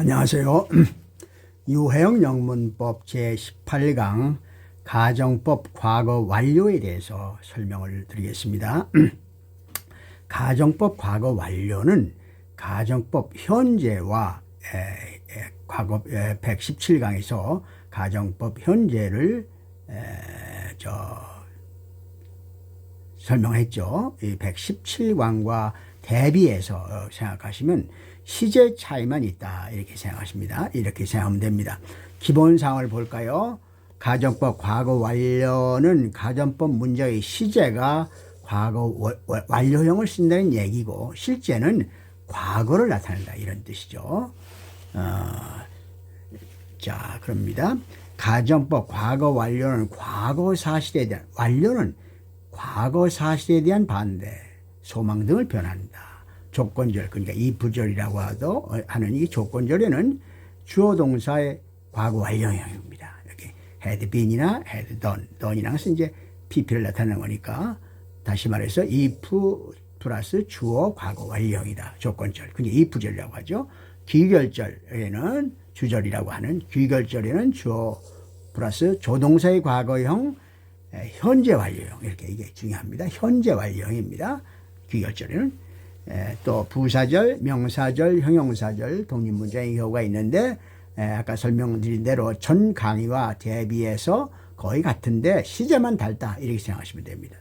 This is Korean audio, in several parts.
안녕하세요. 유해영 영문법 제18강 가정법 과거 완료에 대해서 설명을 드리겠습니다. 가정법 과거 완료는 가정법 현재와 에, 에, 과거 에, 117강에서 가정법 현재를 에, 저 설명했죠. 이 117강과 대비해서 어, 생각하시면 시제 차이만 있다 이렇게 생각하십니다. 이렇게 생각하면 됩니다. 기본 사항을 볼까요? 가정법 과거 완료는 가정법 문제의 시제가 과거 완료형을 쓴다는 얘기고 실제는 과거를 나타낸다 이런 뜻이죠. 어, 자 그럽니다. 가정법 과거 완료는 과거 사실에 대한 완료는 과거 사실에 대한 반대, 소망 등을 변한다. 조건절 그러니까 이 부절이라고 하도 하는 이 조건절에는 주어 동사의 과거 완료형입니다. 이렇게 had been이나 had done, done이랑 이제 PP를 나타내는 거니까 다시 말해서 if 플러스 주어 과거 완료형이다. 조건절. 그게 if절이라고 하죠. 귀결절에는 주절이라고 하는 귀결절에는 주어 플러스 조동사의 과거형 현재 완료형 이렇게 이게 중요합니다. 현재 완료형입니다. 귀결절에는 또 부사절, 명사절, 형용사절, 독립문장의 경우가 있는데 아까 설명드린 대로 전 강의와 대비해서 거의 같은데 시제만 달다 이렇게 생각하시면 됩니다.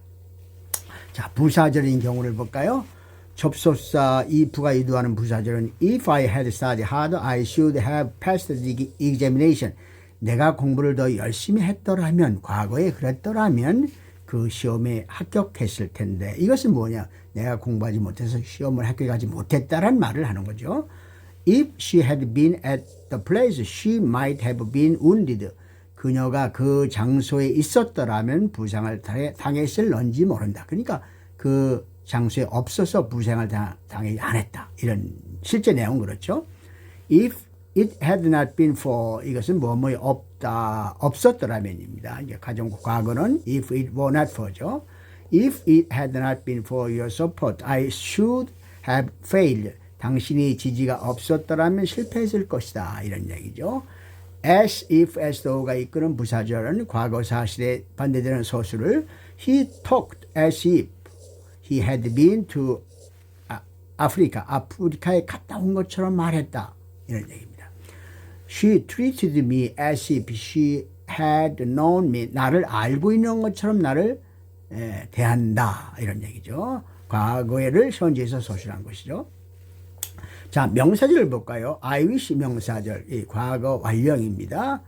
자, 부사절인 경우를 볼까요? 접속사 if가 이루하는 부사절은 if I had studied hard, I should have passed the examination. 내가 공부를 더 열심히 했더라면, 과거에 그랬더라면 그 시험에 합격했을 텐데 이것은 뭐냐? 내가 공부하지 못해서 시험을 합격하지 못했다라는 말을 하는 거죠. If she had been at the place, she might have been wounded. 그녀가 그 장소에 있었더라면 부상을 당했을런지 모른다. 그러니까 그 장소에 없어서 부상을 당하지 않았다. 이런 실제 내용은 그렇죠. If it had not been for 이것은 뭐뭐 없다 없었더라면입니다. 이제 가정 과거는 if it were not for죠. If it had not been for your support, I should have failed. 당신이 지지가 없었더라면 실패했을 것이다. 이런 얘기죠. as if as though가 이끄는 부사절은 과거 사실에 반대되는 소수를 he talked as if he had been to 아프리카, 아프리카에 갔다 온 것처럼 말했다. 이런 얘기입니다. She treated me as if she had known me. 나를 알고 있는 것처럼 나를 에, 대한다. 이런 얘기죠. 과거를 현재에서 소실한 것이죠. 자, 명사절을 볼까요? I wish 명사절. 이 과거 완령입니다.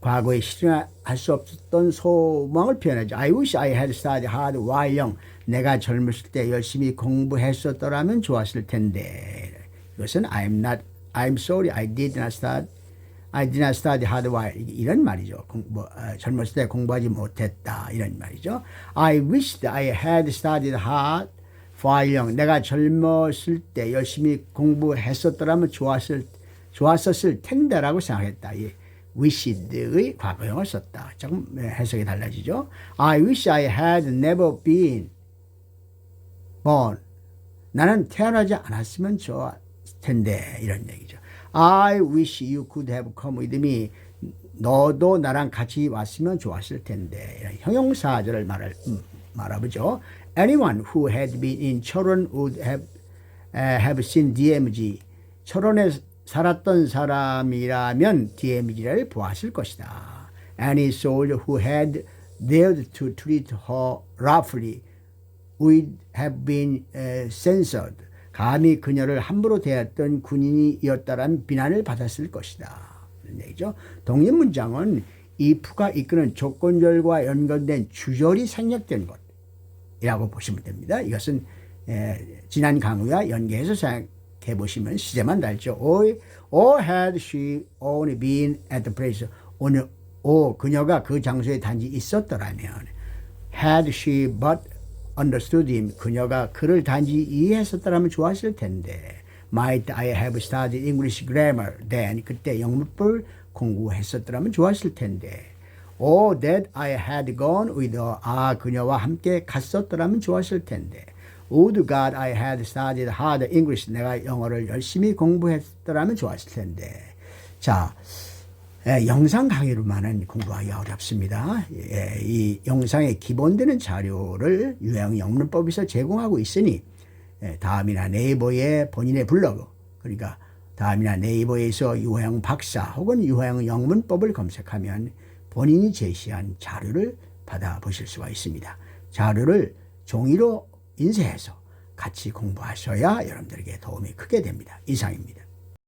과거에 실현할 수 없었던 소망을 표현하죠. I wish I had studied hard while 내가 젊었을 때 열심히 공부했었더라면 좋았을 텐데. 이것은 I'm not, I'm sorry I did not start, I did not study hard while. 이런 말이죠. 공, 뭐, 어, 젊었을 때 공부하지 못했다. 이런 말이죠. I wished I had studied hard while 내가 젊었을 때 열심히 공부했었더라면 좋았을, 좋았었을 텐데라고 생각했다. 예. wished의 과거형을 썼다. 조금 해석이 달라지죠. I wish I had never been born. 나는 태어나지 않았으면 좋았을 텐데 이런 얘기죠. I wish you could have come with me. 너도 나랑 같이 왔으면 좋았을 텐데 형용사절을 말을 음, 말아보죠. Anyone who had been in 철원 would have uh, have seen DMG. 철원에 살았던 사람이라면 DMZ를 보았을 것이다. Any soldier who had dared to treat her roughly would have been uh, censored. 감히 그녀를 함부로 대했던 군인이었다란 비난을 받았을 것이다. 얘기죠. 독립 문장은 if가 이끄는 조건절과 연관된 주절이 생략된 것이라고 보시면 됩니다. 이것은 에, 지난 강의와 연계해서 생각, 해 보시면 시제만 달죠. Or, or had she only been at the place. 오늘, 오, 그녀가 그 장소에 단지 있었더라면. Had she but understood him. 그녀가 그를 단지 이해했었더라면 좋았을 텐데. Might I have studied English grammar then. 그때 영문법을 공부했었더라면 좋았을 텐데. Or that I had gone with her. 아, 그녀와 함께 갔었더라면 좋았을 텐데. Would God I had studied hard English. 내가 영어를 열심히 공부했더라면 좋았을 텐데. 자, 예, 영상 강의로만은 공부하기 어렵습니다. 예, 이 영상에 기본되는 자료를 유형 영문법에서 제공하고 있으니 예, 다음이나 네이버에 본인의 블로그 그러니까 다음이나 네이버에서 유형 박사 혹은 유형 영문법을 검색하면 본인이 제시한 자료를 받아보실 수가 있습니다. 자료를 종이로 인쇄해서 같이 공부하셔야 여러분들에게 도움이 크게 됩니다. 이상입니다.